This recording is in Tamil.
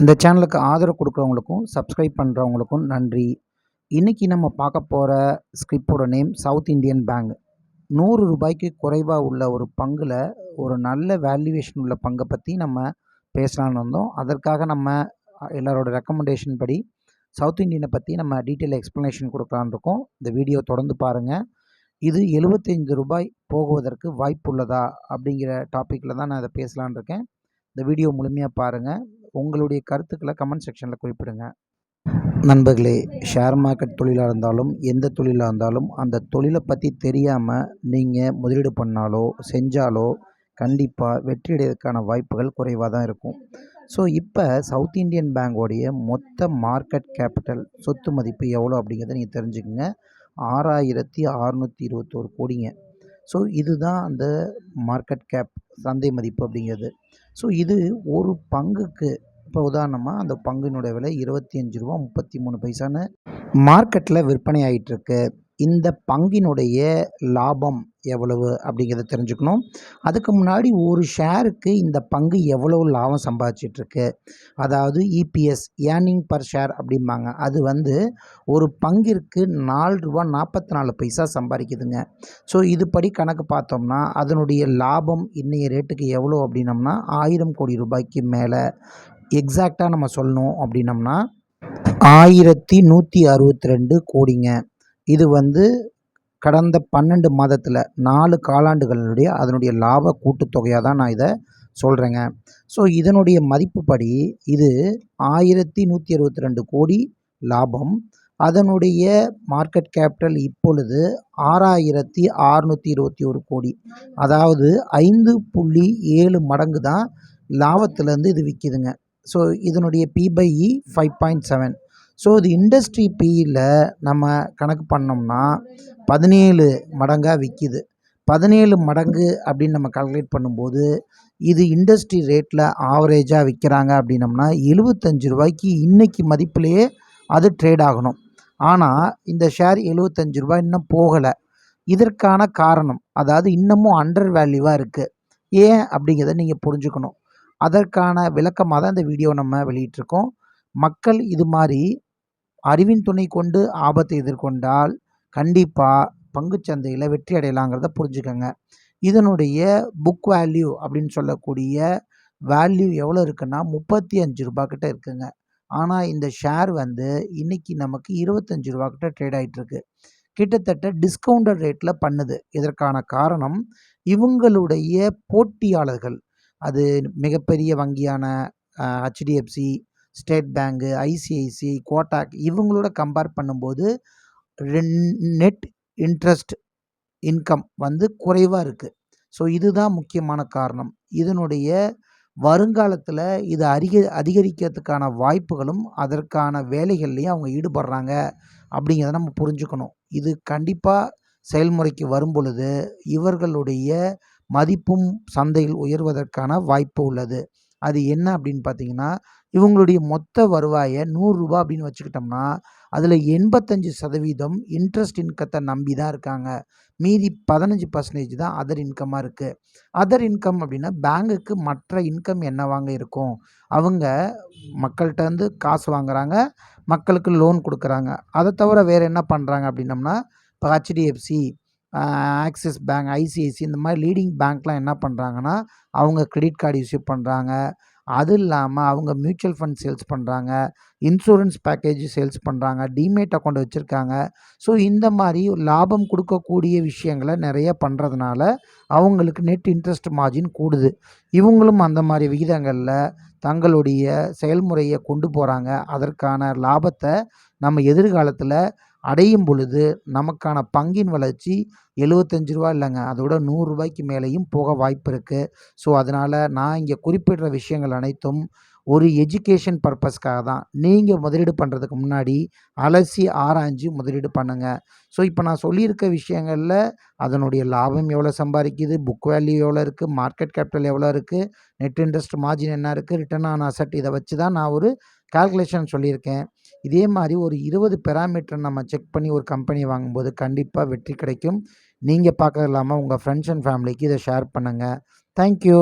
இந்த சேனலுக்கு ஆதரவு கொடுக்குறவங்களுக்கும் சப்ஸ்கிரைப் பண்ணுறவங்களுக்கும் நன்றி. இன்றைக்கி நம்ம பார்க்க போகிற ஸ்கிரிப்டோட நேம் சவுத் இந்தியன் பேங்க் நூறு ரூபாய்க்கு குறைவாக உள்ள ஒரு பங்கில் ஒரு நல்ல வேல்யூவேஷன் உள்ள பங்கை பற்றி நம்ம பேசலான்னு வந்தோம். அதற்காக நம்ம எல்லாரோட ரெக்கமெண்டேஷன் படி சவுத் இந்தியனை பற்றி நம்ம டீட்டெயில் எக்ஸ்ப்ளனேஷன் கொடுக்கலான்னு இருக்கோம். இந்த வீடியோ தொடர்ந்து பாருங்கள் இது எழுபத்தைந்து ரூபாய் போகுவதற்கு வாய்ப்புள்ளதா? அப்படிங்கிற டாப்பிக்கில் தான் நான் இதை பேசலான்னு இருக்கேன். இந்த வீடியோ முழுமையாக பாருங்கள் உங்களுடைய கருத்துக்களை கமெண்ட் செக்ஷனில் குறிப்பிடுங்க. நண்பர்களே ஷேர் மார்க்கெட் தொழிலாக இருந்தாலும் எந்த தொழிலாக இருந்தாலும் அந்த தொழிலை பற்றி தெரியாமல் நீங்கள் முதலீடு பண்ணாலோ செஞ்சாலோ கண்டிப்பாக வெற்றியடைவதற்கான வாய்ப்புகள் குறைவாக தான் இருக்கும். ஸோ இப்போ சவுத் இந்தியன் பேங்கோடைய மொத்த மார்க்கெட் கேபிட்டல் சொத்து மதிப்பு எவ்வளோ அப்படிங்கிறத நீங்கள் தெரிஞ்சுக்கோங்க. ஆறாயிரத்தி அறநூற்றி இருபத்தோரு கோடிங்க. ஸோ இதுதான் அந்த மார்க்கெட் கேப் சந்தை மதிப்பு அப்படிங்கிறது. ஸோ இது ஒரு பங்குக்கு இப்போ உதாரணமாக அந்த பங்கினுடைய விலை இருபத்தி அஞ்சு ரூபா முப்பத்தி மூணு பைசான்னு மார்க்கெட்டில் விற்பனை ஆகிட்டுருக்கு இந்த பங்கினுடைய லாபம் எவ்வளவு அப்படிங்கிறத தெரிஞ்சுக்கணும். அதுக்கு முன்னாடி ஒரு ஷேருக்கு இந்த பங்கு எவ்வளவு லாபம் சம்பாதிச்சிட்ருக்கு. அதாவது இபிஎஸ் ஏர்னிங் பர் ஷேர் அப்படிம்பாங்க. அது வந்து ஒரு பங்கிற்கு நாலு ரூபா நாற்பத்தி நாலு பைசா சம்பாதிக்குதுங்க. ஸோ இதுபடி கணக்கு பார்த்தோம்னா அதனுடைய லாபம் இன்றைய ரேட்டுக்கு எவ்வளோ அப்படின்னம்னா ஆயிரம் கோடி ரூபாய்க்கு மேலே. எக்ஸாக்டாக நம்ம சொல்லணும் அப்படின்னம்னா ஆயிரத்தி நூற்றி அறுபத்தி ரெண்டு கோடிங்க. இது வந்து கடந்த பன்னெண்டு மாதத்தில் நாலு காலாண்டுகளுடைய அதனுடைய லாப கூட்டுத்தொகையாக தான் நான் இதை சொல்கிறேங்க ஸோ இதனுடைய மதிப்புப்படி இது ஆயிரத்தி நூற்றி அறுபத்தி ரெண்டு கோடி லாபம். அதனுடைய மார்க்கெட் கேபிட்டல் இப்பொழுது ஆறாயிரத்தி அறநூற்றி இருபத்தி ஒரு கோடி. அதாவது ஐந்து புள்ளி ஏழு மடங்கு தான் லாபத்துலேருந்து இது விற்கிதுங்க ஸோ இதனுடைய P by E five point seven so இது இண்டஸ்ட்ரி பியில் நம்ம கணக்கு பண்ணோம்னா பதினேழு மடங்காக விற்கிது பதினேழு மடங்கு அப்படின்னு நம்ம கால்குலேட் பண்ணும்போது இது இண்டஸ்ட்ரி ரேட்டில் ஆவரேஜாக விற்கிறாங்க அப்படின்னம்னா எழுபத்தஞ்சு ரூபாய்க்கு இன்றைக்கி மதிப்புலேயே அது ட்ரேட் ஆகணும். ஆனால் இந்த ஷேர் எழுபத்தஞ்சு ரூபாய் இன்னும் போகலை. இதற்கான காரணம் அதாவது இன்னமும் அண்டர் வேல்யூவாக இருக்குது ஏன் அப்படிங்கிறத நீங்கள் புரிஞ்சுக்கணும். அதற்கான விளக்கமாக தான் இந்த வீடியோ நம்ம வெளியிட்டிருக்கோம். மக்கள் இது மாதிரி அறிவின் துணை கொண்டு ஆபத்தை எதிர்கொண்டால் கண்டிப்பாக பங்குச்சந்தையில் வெற்றி அடையலாங்கிறத புரிஞ்சுக்கோங்க. இதனுடைய புக் வேல்யூ அப்படின்னு சொல்லக்கூடிய வேல்யூ எவ்வளோ இருக்குன்னா முப்பத்தி அஞ்சு ரூபா கிட்ட இருக்குங்க. ஆனால் இந்த ஷேர் வந்து இன்றைக்கி நமக்கு இருபத்தஞ்சி ரூபா கிட்ட ட்ரேட் ஆகிட்டுருக்கு கிட்டத்தட்ட டிஸ்கவுண்டட் ரேட்டில் பண்ணுது. இதற்கான காரணம் இவங்களுடைய போட்டியாளர்கள். அது மிகப்பெரிய வங்கியான HDFC State bank ICICI Kotak இவங்களோட கம்பேர் பண்ணும்போது நெட் இன்ட்ரெஸ்ட் இன்கம் வந்து குறைவாக இருக்குது ஸோ இதுதான் முக்கியமான காரணம். இதனுடைய வருங்காலத்தில் இது அதிக அதிகரிக்கிறதுக்கான வாய்ப்புகளும் அதற்கான வேலைகள்லையும் அவங்க ஈடுபடுறாங்க அப்படிங்கிறத நம்ம புரிஞ்சுக்கணும். இது கண்டிப்பாக செயல்முறைக்கு வரும் பொழுது இவர்களுடைய மதிப்பும் சந்தையில் உயர்வதற்கான வாய்ப்பு உள்ளது. அது என்ன அப்படின்னு பார்த்தீங்கன்னா இவங்களுடைய மொத்த வருவாயை நூறுரூபா அப்படின்னு வச்சுக்கிட்டோம்னா அதில் எண்பத்தஞ்சு சதவீதம் இன்ட்ரெஸ்ட் இன்கத்தை நம்பி தான் இருக்காங்க. மீதி பதினஞ்சு பர்சன்டேஜ் தான் அதர் இன்கமாக இருக்குது அதர் இன்கம் அப்படின்னா பேங்குக்கு மற்ற இன்கம் என்னவாங்க இருக்கும்? அவங்க மக்கள்கிட்ட வந்து காசு வாங்குறாங்க மக்களுக்கு லோன் கொடுக்குறாங்க. அதை தவிர வேறு என்ன பண்ணுறாங்க அப்படின்னம்னா இப்போ ஹெச்டிஎஃப்சி ஆக்சிஸ் பேங்க் ஐசிஐசி இந்த மாதிரி லீடிங் பேங்க்லாம் என்ன பண்ணுறாங்கன்னா அவங்க கிரெடிட் கார்டு இஷ்யூ பண்ணுறாங்க அது இல்லாமல் அவங்க மியூச்சுவல் ஃபண்ட் சேல்ஸ் பண்ணுறாங்க இன்சூரன்ஸ் பேக்கேஜ் சேல்ஸ் பண்ணுறாங்க டிமேட் அக்கௌண்ட் வச்சுருக்காங்க. ஸோ இந்த மாதிரி லாபம் கொடுக்கக்கூடிய விஷயங்களை நிறைய பண்ணுறதுனால அவங்களுக்கு நெட் இன்ட்ரெஸ்ட் மார்ஜின் கூடுது. இவங்களும் அந்த மாதிரி விகிதங்களில் தங்களுடைய செயல்முறையை கொண்டு போகிறாங்க அதற்கான லாபத்தை நம்ம எதிர்காலத்தில் அடையும் பொழுது நமக்கான பங்கின் வளர்ச்சி எழுவத்தஞ்சு ரூபா இல்லைங்க. அதோட நூறுரூபாய்க்கு மேலேயும் போக வாய்ப்பு இருக்குது ஸோ அதனால் நான் இங்கே குறிப்பிடுற விஷயங்கள் அனைத்தும் ஒரு எஜுகேஷன் பர்பஸ்க்காக தான். நீங்கள் முதலீடு பண்ணுறதுக்கு முன்னாடி அலசி ஆராய்ஞ்சு முதலீடு பண்ணுங்கள் ஸோ இப்போ நான் சொல்லியிருக்க விஷயங்களில் அதனுடைய லாபம் எவ்வளோ சம்பாதிக்குது புக் வேல்யூ எவ்வளோ இருக்குது மார்க்கெட் கேபிட்டல் எவ்வளோ இருக்குது நெட் இன்ட்ரெஸ்ட் மார்ஜின் என்ன இருக்குது ரிட்டர்ன் ஆன் அசட் இதை வச்சு தான் நான் ஒரு கால்குலேஷன் சொல்லியிருக்கேன். இதே மாதிரி ஒரு இருபது பெராமீட்டர் நம்ம செக் பண்ணி ஒரு கம்பெனி வாங்கும்போது கண்டிப்பாக வெற்றி கிடைக்கும். நீங்கள் பார்க்கறது இல்லாமல் உங்கள் ஃப்ரெண்ட்ஸ் அண்ட் ஃபேமிலிக்கு இதை ஷேர் பண்ணுங்கள் தேங்க்யூ